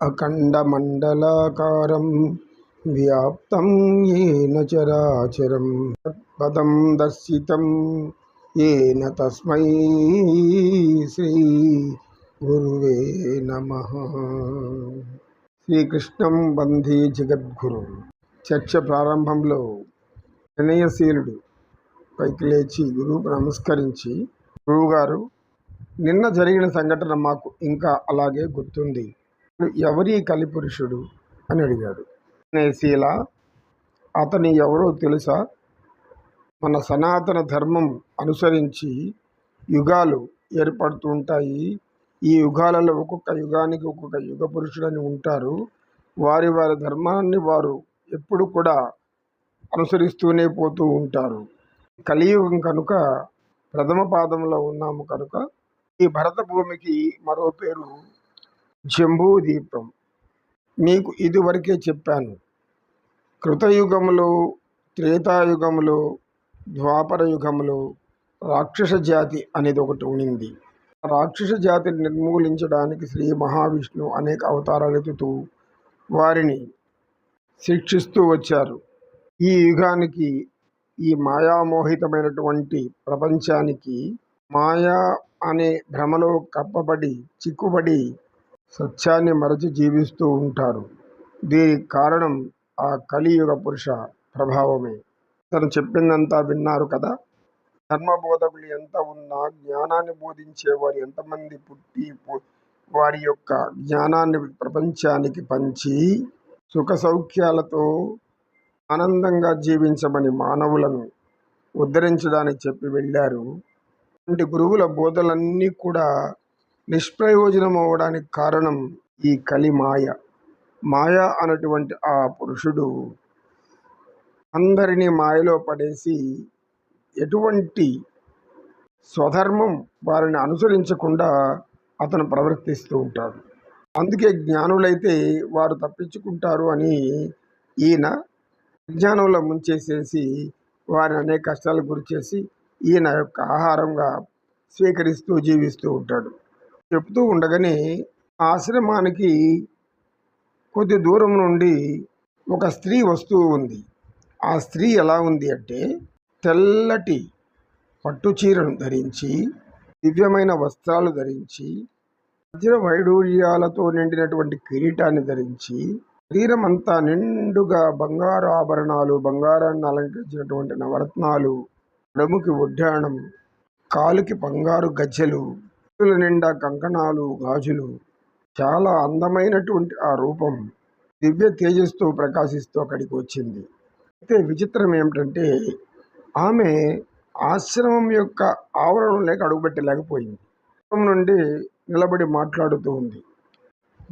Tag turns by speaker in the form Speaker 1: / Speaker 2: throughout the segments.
Speaker 1: అఖండమండలాకారం వ్యాప్తం ఏన చరాచరం పదం దర్శితం ఏన తస్మై శ్రీ గురువే నమ శ్రీకృష్ణం వందే జగద్గురు చర్చ ప్రారంభంలో వినయశీలుడు పైకి లేచి గురువుకు నమస్కరించి గురువుగారు నిన్న జరిగిన సంఘటన మాకు ఇంకా అలాగే గుర్తుంది. ఎవరి కలిపురుషుడు అని అడిగాడు. నేసీల అతని ఎవరో తెలుసా? మన సనాతన ధర్మం అనుసరించి యుగాలు ఏర్పడుతూ ఉంటాయి ఈ యుగాలలో ఒక్కొక్క యుగానికి ఒక్కొక్క యుగ పురుషుడని ఉంటారు. వారి వారి ధర్మాన్ని వారు ఎప్పుడు కూడా అనుసరిస్తూనే పోతూ ఉంటారు. కలియుగం కనుక ప్రథమ పాదంలో ఉన్నాము కనుక ఈ భరత భూమికి మరో పేరు జంబూదీపం. మీకు ఇదివరకే చెప్పాను. కృతయుగములో త్రేతాయుగములో ద్వాపర యుగములో రాక్షస జాతి అనేది ఒకటి ఉండింది. రాక్షస జాతిని నిర్మూలించడానికి శ్రీ మహావిష్ణువు అనేక అవతారాలు ఎత్తుతూ వారిని శిక్షిస్తూ వచ్చారు. ఈ యుగానికి ఈ మాయామోహితమైనటువంటి ప్రపంచానికి మాయా అనే భ్రమలో కప్పబడి చిక్కుబడి సత్యాన్ని మరచి జీవిస్తూ ఉంటారు. దీనికి కారణం ఆ కలియుగ పురుష ప్రభావమే. తను చెప్పిందంతా విన్నారు కదా? ధర్మబోధకులు ఎంత ఉన్నా జ్ఞానాన్ని బోధించేవారు ఎంతమంది పుట్టి వారి యొక్క జ్ఞానాన్ని ప్రపంచానికి పంచి సుఖ సౌఖ్యాలతో ఆనందంగా జీవించమని మానవులను ఉద్ధరించడానికి చెప్పి వెళ్ళారు. వంటి గురువుల బోధలన్నీ కూడా నిష్ప్రయోజనం అవ్వడానికి కారణం ఈ కలి మాయ. మాయ అన్నటువంటి ఆ పురుషుడు అందరినీ మాయలో పడేసి ఎటువంటి స్వధర్మం వారిని అనుసరించకుండా అతను ప్రవర్తిస్తూ ఉంటాడు. అందుకే జ్ఞానులైతే వారు తప్పించుకుంటారు అని ఈయన విజ్ఞానంలో ముంచేసేసి వారిని అనేక కష్టాలకు గురి చేసి ఈయన యొక్క ఆహారంగా స్వీకరిస్తూ జీవిస్తూ ఉంటాడు. చెప్తూ ఉండగానే ఆశ్రమానికి కొద్ది దూరం నుండి ఒక స్త్రీ వస్తూ ఉంది. ఆ స్త్రీ ఎలా ఉంది అంటే తెల్లటి పట్టు చీరను ధరించి దివ్యమైన వస్త్రాలు ధరించి వజ్ర వైడూర్యాలతో నిండినటువంటి కిరీటాన్ని ధరించి శరీరం అంతా నిండుగా బంగారు ఆభరణాలు బంగారాన్ని అలంకరించినటువంటి నవరత్నాలు నడుముకి ఉడ్డాణం కాలుకి బంగారు గజ్జెలు చేతుల నిండా కంకణాలు గాజులు. చాలా అందమైనటువంటి ఆ రూపం దివ్య తేజస్తో ప్రకాశిస్తూ అక్కడికి వచ్చింది. అయితే విచిత్రం ఏమిటంటే ఆమె ఆశ్రమం యొక్క ఆవరణం లేక అడుగుపెట్టలేకపోయింది. నుండి నిలబడి మాట్లాడుతూ ఉంది.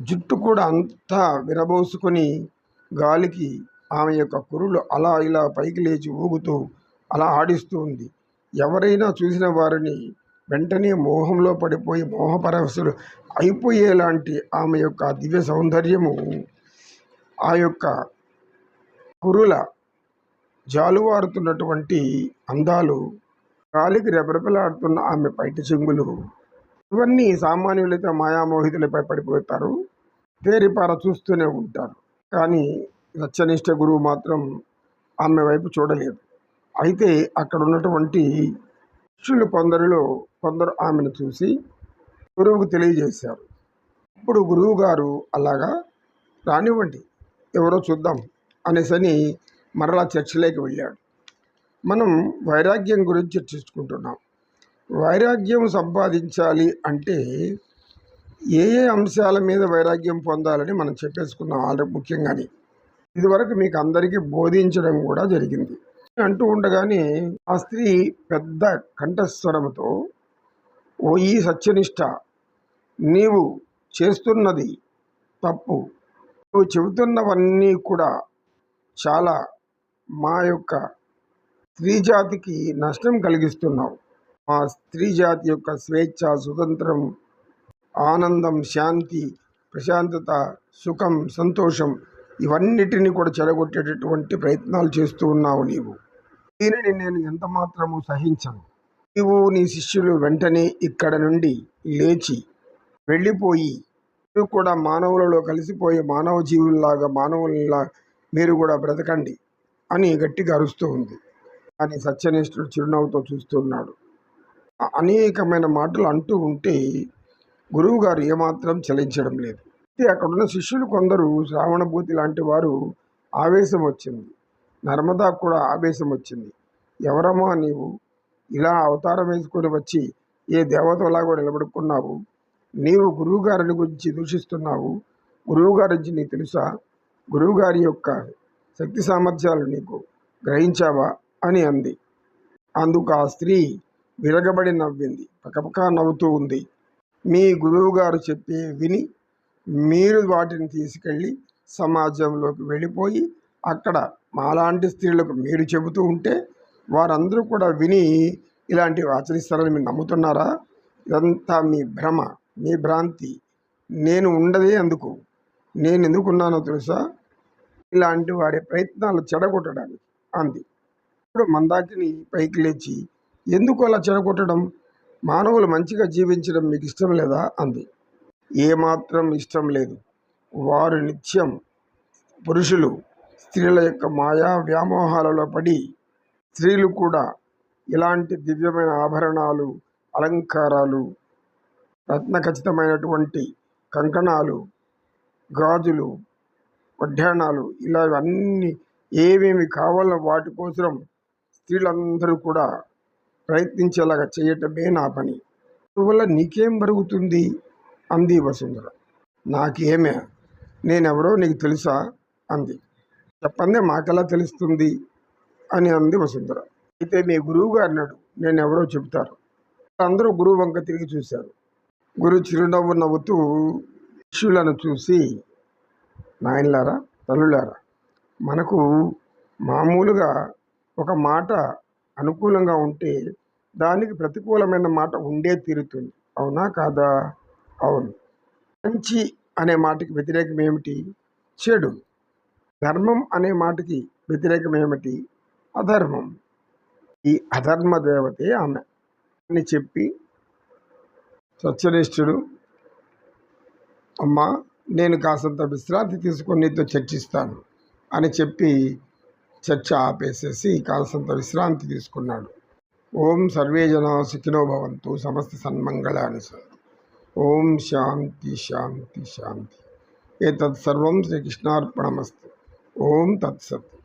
Speaker 1: జుట్టు కూడా అంతా విరబోసుకొని గాలికి ఆమె యొక్క కురులు అలా ఇలా పైకి లేచి ఊగుతూ అలా ఆడిస్తూ ఉంది. ఎవరైనా చూసిన వారిని వెంటనే మోహంలో పడిపోయి మోహపరవశులు అయిపోయేలాంటి ఆమె యొక్క దివ్య సౌందర్యము ఆ యొక్క కురుల జాలువారుతున్నటువంటి అందాలు గాలికి రెపరెపలాడుతున్న ఆమె పైటి చెంగులు ఇవన్నీ సామాన్యులైతే మాయామోహితులపై పడిపోతారు. తేరిపార చూస్తూనే ఉంటారు. కానీ సత్యనిష్ట గురువు మాత్రం ఆమె వైపు చూడలేదు. అయితే అక్కడ ఉన్నటువంటి శిష్యులు కొందరిలో కొందరు ఆమెను చూసి గురువుకు తెలియజేశారు. ఇప్పుడు గురువు గారు అలాగా రానివ్వండి ఎవరో చూద్దాం అనేసని మరలా చర్చలోకి వెళ్ళాడు. మనం వైరాగ్యం గురించి చర్చించుకుంటున్నాం. వైరాగ్యం సంపాదించాలి అంటే ఏ ఏ అంశాల మీద వైరాగ్యం పొందాలని మనం చెప్పేసుకున్నాం ఆల్రెడీ ముఖ్యంగానే. ఇదివరకు మీకు అందరికీ బోధించడం కూడా జరిగింది. అంటూ ఉండగానే ఆ స్త్రీ పెద్ద కంఠస్వరముతో ఓ ఈ సత్యనిష్ట నీవు చేస్తున్నది తప్పు. నువ్వు చెబుతున్నవన్నీ కూడా చాలా మా యొక్క స్త్రీ జాతికి నష్టం కలిగిస్తున్నావు. మా స్త్రీ జాతి యొక్క స్వేచ్ఛ స్వతంత్రం ఆనందం శాంతి ప్రశాంతత సుఖం సంతోషం ఇవన్నిటిని కూడా చెడగొట్టేటటువంటి ప్రయత్నాలు చేస్తూ ఉన్నావు నీవు. దీనిని నేను ఎంత మాత్రము సహించను? నీవు నీ శిష్యులు వెంటనే ఇక్కడ నుండి లేచి వెళ్ళిపోయి మీరు కూడా మానవులలో కలిసిపోయే మానవ జీవుల్లాగా మానవుల్లా మీరు కూడా బ్రతకండి అని గట్టిగా అరుస్తూ ఉంది. అని సత్యనిష్ఠుడు చిరునవ్వుతో చూస్తున్నాడు అనేకమైన మాటలు అంటూ ఉంటే గురువుగారు ఏమాత్రం చలించడం లేదు. అయితే అక్కడున్న శిష్యులు కొందరు శ్రావణభూతి లాంటి వారు ఆవేశం వచ్చింది. నర్మదా కూడా ఆవేశం వచ్చింది. ఎవరమ్మా నీవు? ఇలా అవతారం వేసుకొని వచ్చి ఏ దేవతలాగో నిలబడుకున్నావు? నీవు గురువుగారిని గురించి దూషిస్తున్నావు. గురువుగారి గురించి నీకు తెలుసా? గురువుగారి యొక్క శక్తి సామర్థ్యాలు నీకు గ్రహించావా? అని అంది. అందుకు ఆ స్త్రీ విరగబడి నవ్వింది. పకపక నవ్వుతూ ఉంది. మీ గురువుగారు చెప్పే విని మీరు వాటిని తీసుకెళ్ళి సమాజంలోకి వెళ్ళిపోయి అక్కడ మాలాంటి స్త్రీలకు మీరు చెబుతూ ఉంటే వారందరూ కూడా విని ఇలాంటివి ఆచరిస్తారని మీరు నమ్ముతున్నారా? ఇదంతా మీ భ్రమ మీ భ్రాంతి. నేను ఉండదే అందుకు. నేను ఎందుకున్నానో తెలుసా? ఇలాంటి వాడి ప్రయత్నాలు చెడగొట్టడానికి అంది. ఇప్పుడు మందాకిని పైకి లేచి ఎందుకు అలా చెడగొట్టడం? మానవులు మంచిగా జీవించడం మీకు ఇష్టం లేదా? అంది. ఏమాత్రం ఇష్టం లేదు. వారు నిత్యం పురుషులు. స్త్రీల యొక్క మాయా వ్యామోహాలలో పడి స్త్రీలు కూడా ఇలాంటి దివ్యమైన ఆభరణాలు అలంకారాలు రత్న ఖచ్చితమైనటువంటి కంకణాలు గాజులు వడ్డాణాలు ఇలా అన్నీ ఏమేమి కావాలో వాటి కోసం స్త్రీలందరూ కూడా ప్రయత్నించేలాగా చేయటమే నా పని. అందువల్ల నీకేం జరుగుతుంది అంది వసుంధర. నాకేమే? నేనెవరో నీకు తెలుసా? అంది. చెప్పండి మాకెలా తెలుస్తుంది? అని అంది వసుంధర. అయితే మీ గురువు గారు అన్నాడు నేను ఎవరో చెబుతారు. అందరూ గురువు వంక తిరిగి చూశారు. గురువు చిరునవ్వు నవ్వుతూ శిష్యులను చూసి నాయనలారా తల్లులారా మనకు మామూలుగా ఒక మాట అనుకూలంగా ఉంటే దానికి ప్రతికూలమైన మాట ఉండే తీరుతుంది. అవునా కాదా? అవును. మంచి అనే మాటకి వ్యతిరేకం ఏమిటి చెడు. ధర్మం అనే మాటకి వ్యతిరేకం ఏమిటి అధర్మం. ఈ అధర్మ దేవతే ఆమె. అని చెప్పి సత్యనిష్ఠుడు అమ్మా నేను కాసంత విశ్రాంతి తీసుకొని నీతో చర్చిస్తాను అని చెప్పి చర్చ ఆపేసేసి కాసంత విశ్రాంతి తీసుకున్నాడు. ఓం సర్వే జనా సుఖినో భవంతు సమస్త సన్మంగళాని ఓం శాంతి శాంతి శాంతి. ఏతత్ సర్వం శ్రీకృష్ణార్పణమస్తు. ఓం తత్సత్.